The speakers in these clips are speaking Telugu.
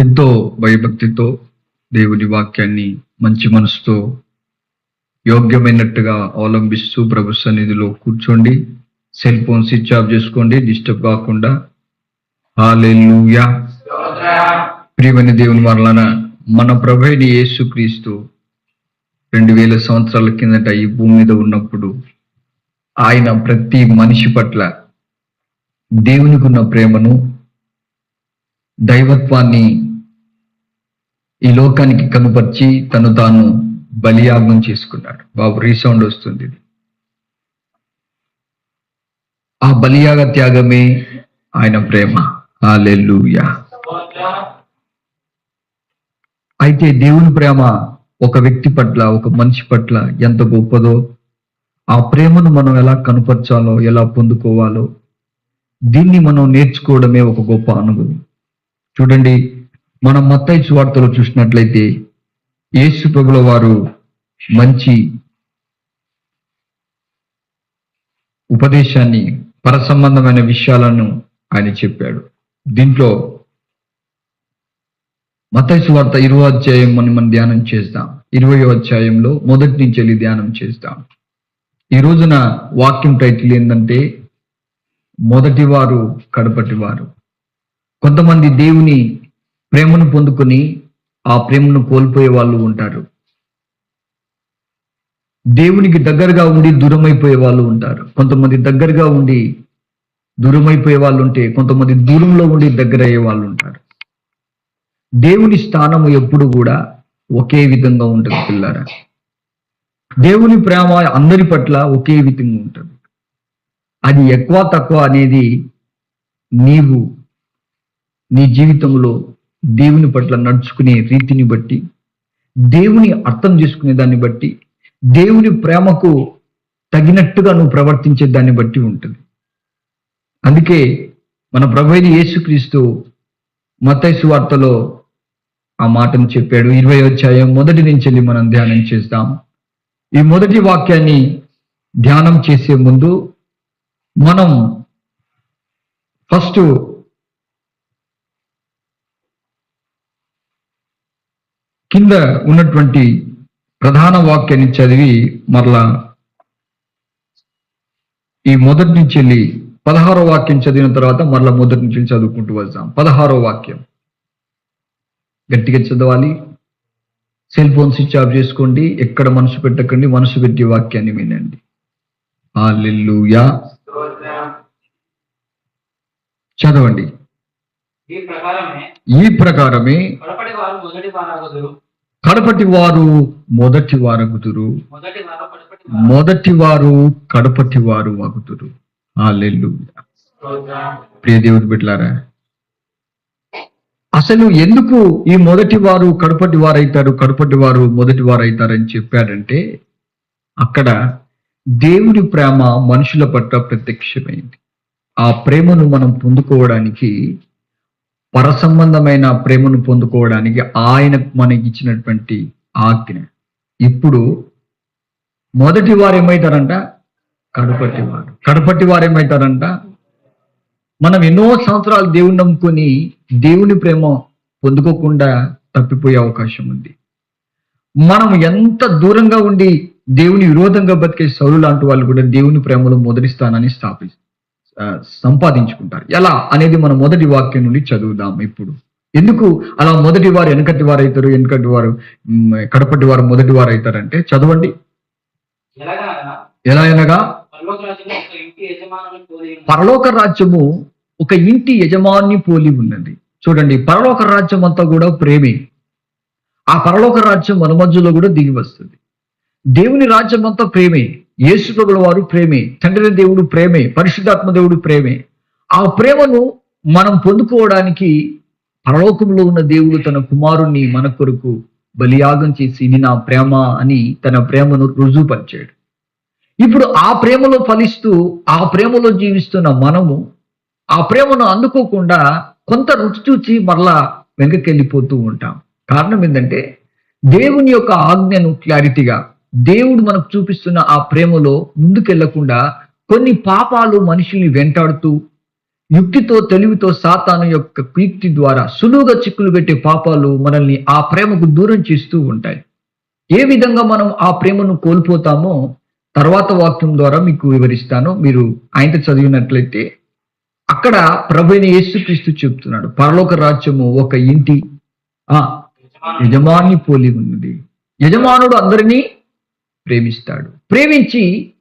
ఎంతో భయభక్తితో దేవుని వాక్యాన్ని మంచి మనసుతో యోగ్యమైనట్టుగా అవలంబిస్తూ ప్రభు సన్నిధిలో కూర్చోండి. సెల్ ఫోన్ స్విచ్ ఆఫ్ చేసుకోండి. డిస్టర్బ్ కాకుండా. హాలెలుయా ప్రియమైన దేవుని వలన మన ప్రభుని యేసుక్రీస్తు రెండు వేల సంవత్సరాల కిందట ఈ భూమి మీద ఉన్నప్పుడు ఆయన ప్రతి మనిషి పట్ల దేవునికి ఉన్న ప్రేమను దైవత్వాన్ని ఈ లోకానికి కనుపరిచి తను తాను బలియాగం చేసుకున్నాడు. బాబు రీసౌండ్ వస్తుంది ఆ బలియాగ త్యాగమే ఆయన ప్రేమ. హల్లెలూయా. అయితే దేవుని ప్రేమ ఒక వ్యక్తి పట్ల ఒక మనిషి పట్ల ఎంత గొప్పదో ఆ ప్రేమను మనం ఎలా కనపరచాలో ఎలా పొందుకోవాలో దీన్ని మనం నేర్చుకోవడమే ఒక గొప్ప అనుభవం. చూడండి మనం మత్తయి సువార్తలో చూసినట్లయితే యేసు ప్రభుల వారు మంచి ఉపదేశాన్ని పరసంబంధమైన విషయాలను ఆయన చెప్పాడు. దీంట్లో మతైసు వార్త ఇరవై అధ్యాయం మనం మనం ధ్యానం చేస్తాం. ఇరవై అధ్యాయంలో మొదటి నుంచి వెళ్ళి ధ్యానం చేస్తాం. ఈ రోజున వాక్యం టైటిల్ ఏంటంటే మొదటి వారు కడపటి వారు కొంతమంది దేవుని ప్రేమను పొందుకొని ఆ ప్రేమను కోల్పోయే వాళ్ళు ఉంటారు. దేవునికి దగ్గరగా ఉండి దూరమైపోయే వాళ్ళు ఉంటారు. కొంతమంది దగ్గరగా ఉండి దూరమైపోయే వాళ్ళు ఉంటే కొంతమంది దూరంలో ఉండి దగ్గర అయ్యే వాళ్ళు ఉంటారు. దేవుని స్థానము ఎప్పుడు కూడా ఒకే విధంగా ఉంటుంది పిల్లరా. దేవుని ప్రేమ అందరి పట్ల ఒకే విధంగా ఉంటుంది. అది ఎక్కువ తక్కువ అనేది నీవు నీ జీవితంలో దేవుని పట్ల నడుచుకునే రీతిని బట్టి దేవుని అర్థం చేసుకునే దాన్ని బట్టి దేవుని ప్రేమకు తగినట్టుగా నువ్వు ప్రవర్తించే దాన్ని బట్టి ఉంటుంది. అందుకే మన ప్రభుని యేసుక్రీస్తు మతైసు వార్తలో ఆ మాటను చెప్పాడు. ఇరవై అధ్యాయం మొదటి నుంచి వెళ్ళి మనం ధ్యానం చేస్తాం. ఈ మొదటి వాక్యాన్ని ధ్యానం చేసే ముందు మనం ఫస్ట్ కింద ఉన్నటువంటి ప్రధాన వాక్యాన్ని చదివి మరలా ఈ మొదటి నుంచి వెళ్ళి పదహారో వాక్యం చదివిన తర్వాత మరలా మొదటి నుంచి వెళ్ళి చదువుకుంటూ వస్తాం పదహారో వాక్యం. గట్టిగా చదవాలి. సెల్ ఫోన్ స్విచ్ ఆఫ్ చేసుకోండి. ఎక్కడ మనసు పెట్టకండి మనసు పెట్టి వాక్యాన్ని వినండి. హల్లెలూయా. చదవండి. ఈ ప్రకారమే ఈ ప్రకారమే కడపటి వారు మొదటి వారగుతురు వారు మొదటి వారు కడపటి వారు మొదటి వారు ప్రియ దేవుడు బిడ్లారా అసలు ఎందుకు ఈ మొదటి వారు కడపటి వారు అవుతారు కడపటి వారు మొదటి వారు అవుతారని చెప్పాడంటే అక్కడ దేవుడి ప్రేమ మనుషుల పట్ల ప్రత్యక్షమైంది. ఆ ప్రేమను మనం పొందుకోవడానికి పరసంబంధమైన ప్రేమను పొందుకోవడానికి ఆయన మనకి ఇచ్చినటువంటి ఆజ్ఞ. ఇప్పుడు మొదటి వారు ఏమవుతారంట కడపటి వారు. కడపటి వారు ఏమవుతారంట మనం ఎన్నో సంవత్సరాలు దేవుని నమ్ముకొని దేవుని ప్రేమ పొందుకోకుండా తప్పిపోయే అవకాశం ఉంది. మనం ఎంత దూరంగా ఉండి దేవుని విరోధంగా బతికే సౌలు లాంటి వాళ్ళు కూడా దేవుని ప్రేమలో మొదటి స్థానాన్ని స్థాపిస్తారు. సంపాదించుకుంటారు. ఎలా? అనేది మన మొదటి వాక్యం నుండి చదువుదాం ఇప్పుడు. ఎందుకు అలా మొదటి వారు వెనకటి వారు అవుతారు వెనకటి వారు కడపటి వారు మొదటి వారు అవుతారంటే చదవండి. ఎలా అనగా పరలోక రాజ్యము ఒక ఇంటి యజమాని పోలి ఉన్నది. చూడండి పరలోక రాజ్యం అంతా కూడా ప్రేమే. ఆ పరలోక రాజ్యం మన మధ్యలో కూడా దిగి వస్తుంది. దేవుని రాజ్యం అంతా ప్రేమే. యేసుప్రభుల వారు ప్రేమే తండ్రి దేవుడు ప్రేమే పరిశుద్ధాత్మ దేవుడు ప్రేమే. ఆ ప్రేమను మనం పొందుకోవడానికి పరలోకంలో ఉన్న దేవుడు తన కుమారుణ్ణి మన కొరకు బలియాగం చేసి ఇది నా ప్రేమ అని తన ప్రేమను రుజువుపరిచాడు. ఇప్పుడు ఆ ప్రేమలో ఫలిస్తూ ఆ ప్రేమలో జీవిస్తున్న మనము ఆ ప్రేమను అందుకోకుండా కొంత రుచి చూచి మరలా వెనక్కి ఉంటాం. కారణం ఏంటంటే దేవుని యొక్క ఆజ్ఞను క్లారిటీగా దేవుడు మనకు చూపిస్తున్న ఆ ప్రేమలో ముందుకెళ్ళకుండా కొన్ని పాపాలు మనుషుల్ని వెంటాడుతూ యుక్తితో తెలివితో సాతాను యొక్క కీర్తి ద్వారా సులువుగా చిక్కులు పెట్టే పాపాలు మనల్ని ఆ ప్రేమకు దూరం చేస్తూ ఉంటాయి. ఏ విధంగా మనం ఆ ప్రేమను కోల్పోతామో తర్వాత వాక్యం ద్వారా మీకు వివరిస్తాను. మీరు ఆయనతో చదివినట్లయితే అక్కడ ప్రభుని యేసుక్రీస్తు చెప్తున్నాడు పరలోక రాజ్యము ఒక ఇంటి ఆ యజమాని పోలి ఉన్నది. యజమానుడు అందరినీ ప్రేమిస్తాడు. ప్రేమించి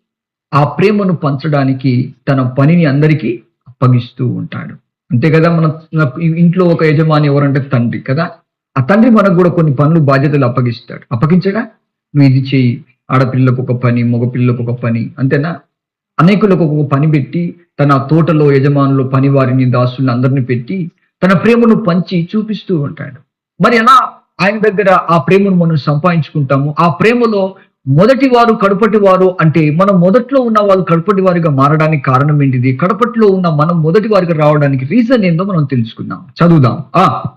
ఆ ప్రేమను పంచడానికి తన పనిని అందరికీ అప్పగిస్తూ ఉంటాడు. అంతే కదా మన ఇంట్లో ఒక యజమాని ఎవరంటే తండ్రి కదా? ఆ తండ్రి మనకు కూడా కొన్ని పనులు బాధ్యతలు అప్పగిస్తాడు. అప్పగించడా? నువ్వు ఇది చేయి ఆడపిల్లకు ఒక పని మగపిల్లకు ఒక పని అంతేనా? అనేకులకు ఒక పని పెట్టి తన తోటలో యజమానులు పని వారిని దాసుల్ని అందరిని పెట్టి తన ప్రేమను పంచి చూపిస్తూ ఉంటాడు. మరి ఎలా ఆయన దగ్గర ఆ ప్రేమను మనం సంపాదించుకుంటాము? ఆ ప్రేమలో మొదటి వారు కడుపటి వారు అంటే మనం మొదట్లో ఉన్న వాళ్ళు కడుపటి వారిగా మారడానికి కారణం ఏంటిది? కడపట్లో ఉన్న మనం మొదటి వారిగా రావడానికి రీజన్ ఏందో మనం తెలుసుకుందాం. చదువుదాం. ఆ.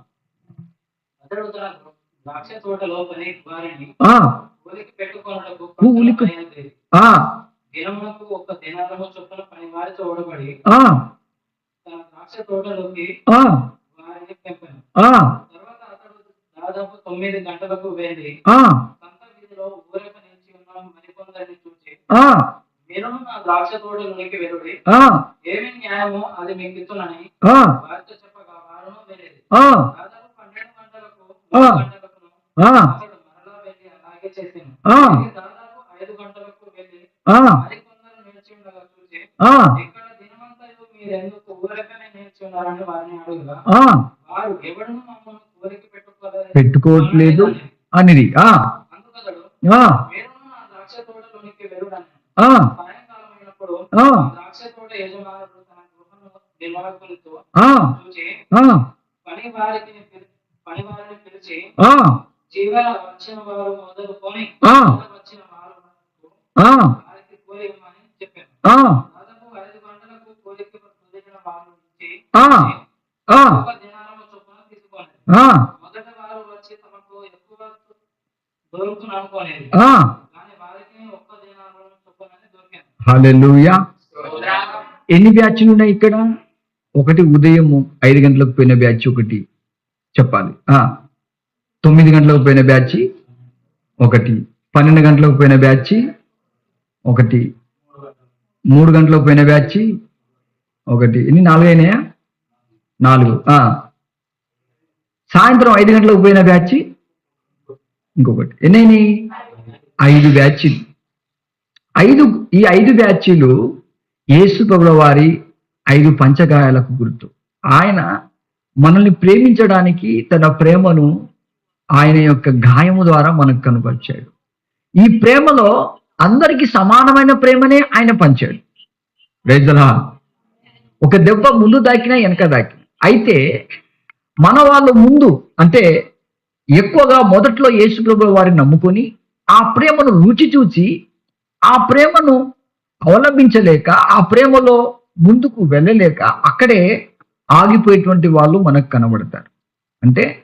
దాదాపు తొమ్మిది గంటలకు వెళ్ళి మీరు నా ద్రాక్ష తోటలోనికి వెలుడి ఆ. ఏమి న్యాయమో అది మీకు వారితో చెప్పగా వారును వెళ్ళేది ఆ. దాదాపు పన్నెండు గంటలకు ఆ. మూడు గంటలకు ఆ. అతడు మరలా వెళ్ళి అలాగే చేసాను ఆ. దాదాపు ఐదు గంటలకు వెళ్ళి ఆ. మరికొందరు నిలిచి ఉండగా చూసి ఆ. ఇక్కడ దినమంతయు మీరెందుకు ఊరకనే నిలిచి ఉన్నారని వారిని అడుగుగా ఆ. వారు ఎవడును మమ్మల్ని ఊరికి పెట్టుకోలేదు. పెట్టుకోవట్లేదు అనేది అందుకతడు చెప్పాను ఆ దాదాపు ఐదు గంటలకు కూలికి కుదిరిన వారు నుంచి ఆ ఆ ఒక దినారము చొప్పున తీసుకోండి ఆ మొదట వారు వచ్చి తమకు ఎక్కువ దొరుకుతుంది అనుకోలేదు ఆ కానీ వారికి ఒక్క దినారం చొప్పునని హాలెలుయా ఎన్ని బ్యాచ్లు ఉన్నాయి ఇక్కడ? ఒకటి ఉదయము ఐదు గంటలకు పోయిన బ్యాచ్ ఒకటి. చెప్పాలి. తొమ్మిది గంటలకు పోయిన బ్యాచ్ ఒకటి. పన్నెండు గంటలకు పోయిన బ్యాచ్ ఒకటి. మూడు గంటలకు పోయిన బ్యాచ్ ఒకటి. ఎన్ని? నాలుగు అయినాయా? నాలుగు. సాయంత్రం ఐదు గంటలకు పోయిన బ్యాచ్ ఇంకొకటి. ఎన్ని ఐదు బ్యాచ్లు. ఐదు ఈ ఐదు బ్యాచీలు యేసు ప్రభుల వారి ఐదు పంచగాయాలకు గుర్తు. ఆయన మనల్ని ప్రేమించడానికి తన ప్రేమను ఆయన యొక్క గాయము ద్వారా మనకు కనుపరిచాడు. ఈ ప్రేమలో అందరికీ సమానమైన ప్రేమనే ఆయన పంచాడు. రైజలా ఒక దెబ్బ ముందు దాకినా వెనక దాకిన. అయితే మన వాళ్ళు ముందు అంటే ఎక్కువగా మొదట్లో యేసు ప్రభు వారిని నమ్ముకొని ఆ ప్రేమను రుచి చూచి ఆ ప్రేమను అవలంబించలేక ఆ ప్రేమలో ముందుకు వెళ్ళలేక అక్కడే ఆగిపోయేటువంటి వాళ్ళు మనకు కనబడతారు. అంటే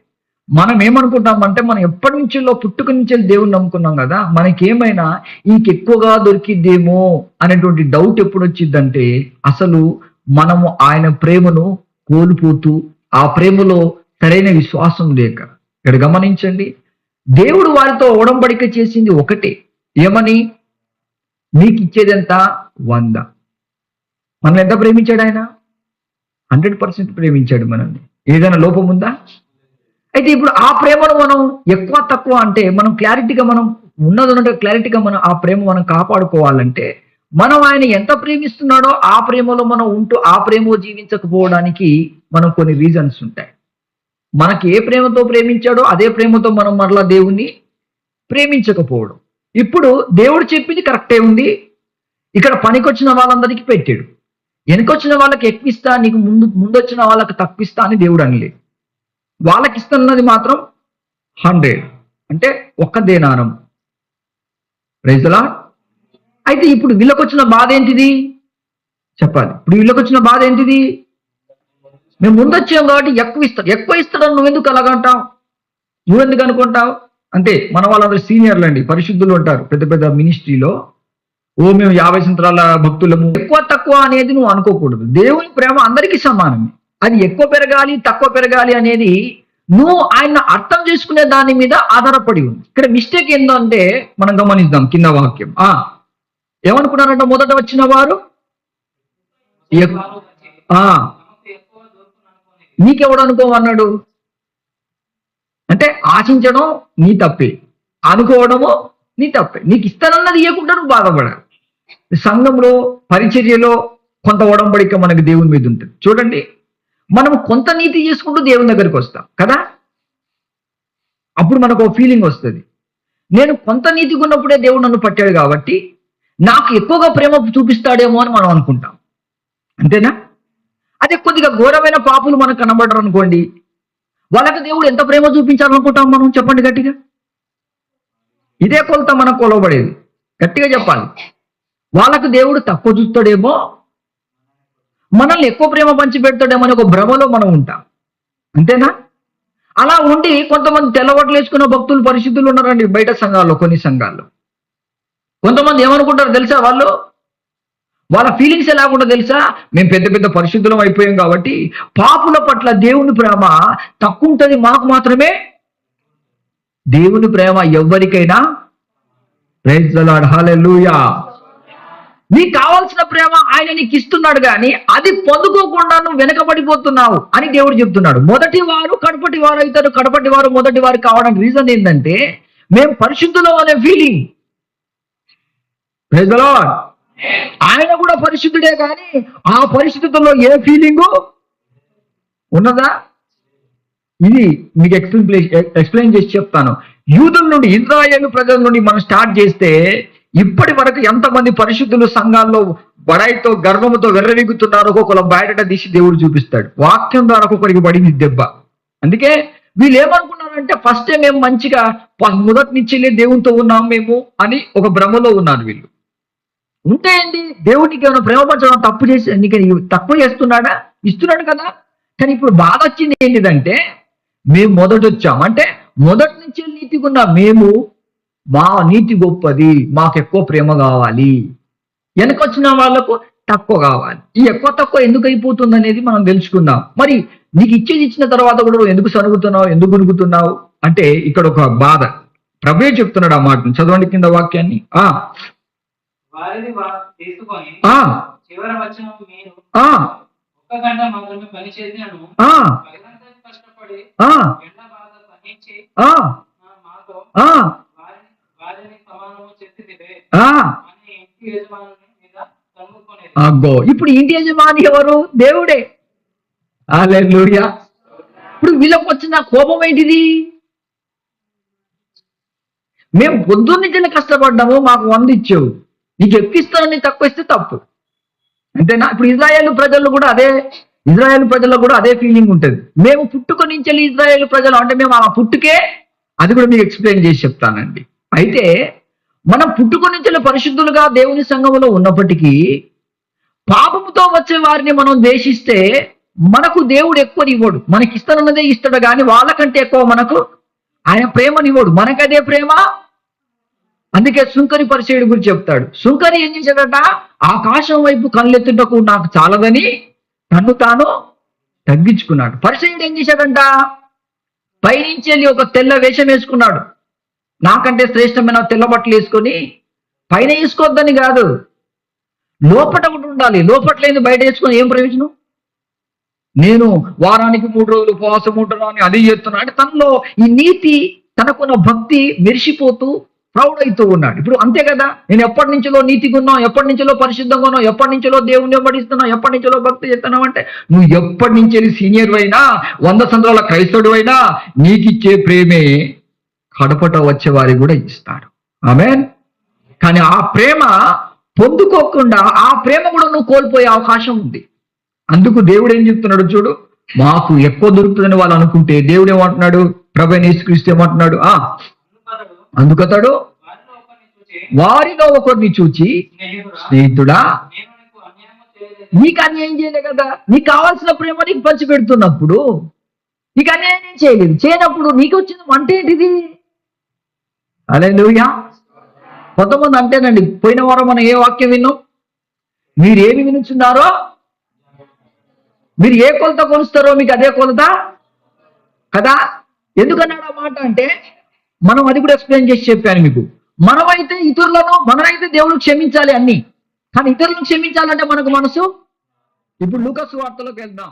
మనం ఏమనుకుంటామంటే మనం ఎప్పటి నుంచో పుట్టుక నుంచి దేవుని నమ్ముకున్నాం కదా మనకేమైనా ఇంకెక్కువగా దొరికిద్దేమో అనేటువంటి డౌట్ ఎప్పుడు వచ్చిందంటే అసలు మనము ఆయన ప్రేమను కోల్పోతూ ఆ ప్రేమలో సరైన విశ్వాసం లేక. ఇక్కడ గమనించండి దేవుడు వారితో ఓడంబడిక చేసింది ఒకటే. ఏమని? నీకు ఇచ్చేదెంత వంద. మనల్ని ఎంత ప్రేమించాడు ఆయన? హండ్రెడ్ పర్సెంట్ ప్రేమించాడు మనల్ని. ఏదైనా లోపం ఉందా? అయితే ఇప్పుడు ఆ ప్రేమను మనం ఎక్కువ తక్కువ అంటే మనం క్లారిటీగా మనం ఉన్నది ఉన్నట్టు క్లారిటీగా మనం ఆ ప్రేమ మనం కాపాడుకోవాలంటే మనం ఆయన ఎంత ప్రేమిస్తున్నాడో ఆ ప్రేమలో మనం ఉంటూ ఆ ప్రేమ జీవించకపోవడానికి మనం కొన్ని రీజన్స్ ఉంటాయి. మనకి ఏ ప్రేమతో ప్రేమించాడో అదే ప్రేమతో మనం మరలా దేవుణ్ణి ప్రేమించకపోవడం. ఇప్పుడు దేవుడు చెప్పింది కరెక్టే ఉంది. ఇక్కడ పనికొచ్చిన వాళ్ళందరికీ పెట్టాడు. వెనకొచ్చిన వాళ్ళకి ఎక్కిస్తా నీకు ముందు ముందొచ్చిన వాళ్ళకి తప్పిస్తా అని దేవుడు అనలే వాళ్ళకి ఇస్తున్నది మాత్రం హండ్రెడ్. అంటే ఒక్క దేనానం. ప్రైజ్లా అయితే ఇప్పుడు వీళ్ళకొచ్చిన బాధ ఏంటిది? చెప్పాలి. ఇప్పుడు వీళ్ళకొచ్చిన బాధ ఏంటిది? మేము ముందొచ్చాం కాబట్టి ఎక్కువ ఇస్తాడు ఎక్కువ ఇస్తాడని నువ్వెందుకు అలాగంటావు నువ్వెందుకు అనుకుంటావు? అంటే మన వాళ్ళందరూ సీనియర్లు అండి పరిశుద్ధులు ఉంటారు పెద్ద పెద్ద మినిస్ట్రీలో. ఓ మేము యాభై సంవత్సరాల భక్తులము. ఎక్కువ తక్కువ అనేది నువ్వు అనుకోకూడదు. దేవుని ప్రేమ అందరికీ సమానమే. అది ఎక్కువ పెరగాలి తక్కువ పెరగాలి అనేది నువ్వు ఆయన అర్థం చేసుకునే దాని మీద ఆధారపడి ఉంది. ఇక్కడ మిస్టేక్ ఏంటంటే మనం గమనిద్దాం కింద వాక్యం. ఆ ఏమనుకున్నారంట మొదట వచ్చిన వారు? ఆ, తమకు నీకెవడు అనుకోమన్నాడు? అంటే ఆశించడం నీ తప్పే అనుకోవడము నీ తప్పే. నీకు ఇస్తానన్నది ఇవ్వకుండా నువ్వు బాధపడాలి సంఘంలో పరిచర్యలో కొంత ఒడంబడిక మనకి దేవుని మీద ఉంటుంది. చూడండి మనం కొంత నీతి చేసుకుంటూ దేవుని దగ్గరికి వస్తాం కదా? అప్పుడు మనకు ఒక ఫీలింగ్ వస్తుంది. నేను కొంత నీతిగా ఉన్నప్పుడే దేవుడు నన్ను పట్టాడు కాబట్టి నాకు ఎక్కువగా ప్రేమ చూపిస్తాడేమో అని మనం అనుకుంటాం. అంతేనా? అదే కొద్దిగా ఘోరమైన పాపులు మనకు కనబడరు అనుకోండి వాళ్ళకి దేవుడు ఎంత ప్రేమ చూపించాలనుకుంటాం మనం? చెప్పండి గట్టిగా. ఇదే కొలత మనకు కొలవబడేది. గట్టిగా చెప్పాలి. వాళ్ళకు దేవుడు తక్కువ చూస్తాడేమో మనల్ని ఎక్కువ ప్రేమ పంచి పెడతాడేమో అని ఒక భ్రమలో మనం ఉంటాం. అంతేనా? అలా ఉండి కొంతమంది తెల్లబట్టలు వేసుకున్న భక్తులు పరిశుద్ధులు ఉన్నారండి బయట సంఘాల్లో కొన్ని సంఘాల్లో. కొంతమంది ఏమనుకుంటారు తెలుసా వాళ్ళు? వాళ్ళ ఫీలింగ్స్ ఎలాగుంటో తెలుసా? మేము పెద్ద పెద్ద పరిశుద్ధులం అయిపోయాం కాబట్టి పాపుల పట్ల దేవుని ప్రేమ తక్కువ ఉంటుంది మాకు మాత్రమే. దేవుని ప్రేమ ఎవరికైనా ప్రైజ్ లాడ్ నీకు కావాల్సిన ప్రేమ ఆయన నీకు ఇస్తున్నాడు కానీ అది పొందుకోకుండా నువ్వు వెనకబడిపోతున్నావు అని దేవుడు చెప్తున్నాడు. మొదటి వారు కడపటి వారు అవుతారు కడపటి వారు మొదటి వారు కావడానికి రీజన్ ఏంటంటే మేము పరిశుద్ధులం అనే ఫీలింగ్ ప్రేజ్లాడ్ ఆయన కూడా పరిశుద్ధుడే కానీ ఆ పరిస్థితుల్లో ఏ ఫీలింగు ఉన్నదా? ఇది మీకు ఎక్స్ప్లెయిన్ ఎక్స్ప్లెయిన్ చేసి చెప్తాను. యూదుల నుండి ఇజ్రాయేల్ ప్రజల నుండి మనం స్టార్ట్ చేస్తే ఇప్పటి వరకు ఎంతమంది పరిశుద్ధులు సంఘాల్లో బడాయితో గర్వముతో వెర్రవీగుతున్నారో ఒక్కొక్కరు బయట తీసి దేవుడు చూపిస్తాడు. వాక్యం ద్వారా ఒక్కొక్కరికి పడింది దెబ్బ. అందుకే వీళ్ళు ఏమనుకున్నారంటే ఫస్ట్ మేము మంచిగా మొదటి నుంచి దేవునితో ఉన్నాం మేము అని ఒక భ్రమలో ఉన్నారు వీళ్ళు. ఉంటే ఏంటి దేవుడికి ఏమైనా ప్రేమపరచడం తప్పు చేసి నీకు తక్కువ చేస్తున్నాడా? ఇస్తున్నాడు కదా. కానీ ఇప్పుడు బాధ వచ్చింది ఏంటిదంటే మేము మొదట వచ్చాం అంటే మొదటి నుంచి నీతికున్న మేము మా నీతి గొప్పది మాకు ఎక్కువ ప్రేమ కావాలి. వెనకొచ్చిన వాళ్ళకు తక్కువ కావాలి. ఈ ఎక్కువ తక్కువ ఎందుకు అయిపోతుంది అనేది మనం తెలుసుకుందాం. మరి నీకు ఇచ్చేది ఇచ్చిన తర్వాత కూడా నువ్వు ఎందుకు సనుగుతున్నావు ఎందుకు గునుగుతున్నావు అంటే ఇక్కడ ఒక బాధ. ప్రభే చెప్తున్నాడు ఆ మాటను చదవండి కింద వాక్యాన్ని. ఆ వారిని వా- తీసుకొని ఆ. చివర వచ్చిన మీరు ఆ. ఒక్క గంట మాత్రమే పని చేసినాను ఆ. పగలంతా కష్టపడి ఆ. ఎండ బాధ సహించి ఆ. ఆ, మాతో ఆ. వారిని వారిని సమానము చేసిదివే ఆ. అని ఇంటి యజమాని మీద కనుక్కొనేది అగ్గో ఇప్పుడు ఇంటి యజమాని ఎవరు? దేవుడే. హల్లెలూయా. ఇప్పుడు వీళ్ళకి వచ్చిన కోపం ఏంటిది? మేము పొద్దున్న కష్టపడ్డాము మాకు వంద ఇచ్చావు. నీకు ఎక్కిస్తానని తక్కువ ఇస్తే తప్పు. అంతేనా ఇప్పుడు ఇజ్రాయేల్ ప్రజలు కూడా అదే ఇజ్రాయేల్ ప్రజల్లో కూడా అదే ఫీలింగ్ ఉంటుంది. మేము పుట్టుక నుంచి ఇజ్రాయేల్ ప్రజలు అంటే మేము ఆ పుట్టుకే అది కూడా మీకు ఎక్స్ప్లెయిన్ చేసి చెప్తానండి. అయితే మనం పుట్టుక నుంచి పరిశుద్ధులుగా దేవుని సంఘంలో ఉన్నప్పటికీ పాపముతో వచ్చే వారిని మనం ద్వేషిస్తే మనకు దేవుడు ఎక్కువ ఇవ్వడు. మనకి ఇస్తానన్నదే ఇస్తాడు కానీ వాళ్ళకంటే ఎక్కువ మనకు ఆయన ప్రేమనివ్వడు. మనకదే ప్రేమ అందుకే సుంకరి పరిచయుడు గురించి చెప్తాడు. సుంకరి ఏం చేశాడట? ఆకాశం వైపు కళ్ళెత్తుటకు నాకు చాలదని తను తాను తగ్గించుకున్నాడు. పరిచయుడు ఏం చేశాడంట? పైనుంచి వెళ్ళి ఒక తెల్ల వేషం వేసుకున్నాడు. నాకంటే శ్రేష్టమైన తెల్ల బట్టలు వేసుకొని పైన వేసుకోవద్దని కాదు. లోపట ఒకటి ఉండాలి. లోపట లేని బయట వేసుకొని ఏం ప్రయోజనం? నేను వారానికి మూడు రోజులు ఉపవాసం ఉంటున్నాను అది చేస్తున్నాను అంటే తనలో ఈ నీతి తనకున్న భక్తి మెరిసిపోతూ ప్రౌడ్ అవుతూ ఉన్నాడు. ఇప్పుడు అంతే కదా? నేను ఎప్పటి నుంచిలో నీతిగా ఉన్నావు ఎప్పటి నుంచిలో పరిశుద్ధంగా ఉన్నావు ఎప్పటి నుంచిలో దేవుని వెంబడిస్తున్నావు ఎప్పటి నుంచిలో భక్తి చేస్తున్నావు అంటే నువ్వు ఎప్పటి నుంచి సీనియర్ అయినా వంద సంవత్సరాల క్రైస్తవుడు అయినా నీకిచ్చే ప్రేమే కడపట వచ్చే వారికి కూడా ఇస్తాడు. ఆమెన్? కానీ ఆ ప్రేమ పొందుకోకుండా ఆ ప్రేమ కూడా నువ్వు కోల్పోయే అవకాశం ఉంది. అందుకు దేవుడు ఏం చెప్తున్నాడు చూడు? మాకు ఎక్కువ దొరుకుతుందని వాళ్ళు అనుకుంటే దేవుడు ఏమంటున్నాడు? ప్రభు నేసుక్రీస్తు ఏమంటున్నాడు? ఆ అందుకతడు వారిలో ఒకరిని చూచి స్నేహితుడా నీకు చేయలేదు అన్యాయం చేయలే కదా. నీకు కావాల్సిన ప్రేమ నీకు పంచి పెడుతున్నప్పుడు నీకు అన్యాయం ఏం చేయలేదు. చేయనప్పుడు నీకు వచ్చిన వంట ఏంటిది? అలే కొంతమంది అంటేనండి పోయిన వారం మనం ఏ వాక్యం విన్నాం? మీరు ఏమి వినుచున్నారో మీరు ఏ కొలత కొలుస్తారో మీకు అదే కొలత కదా? ఎందుకన్నాడు ఆ మాట అంటే మనం అది కూడా ఎక్స్ప్లెయిన్ చేసి చెప్పాను మీకు. మనమైతే ఇతరులను మనమైతే దేవుడు క్షమించాలి అన్ని. కానీ ఇతరులను క్షమించాలంటే మనకు మనసు? ఇప్పుడు లూకస్ వార్తలోకి వెళ్దాం.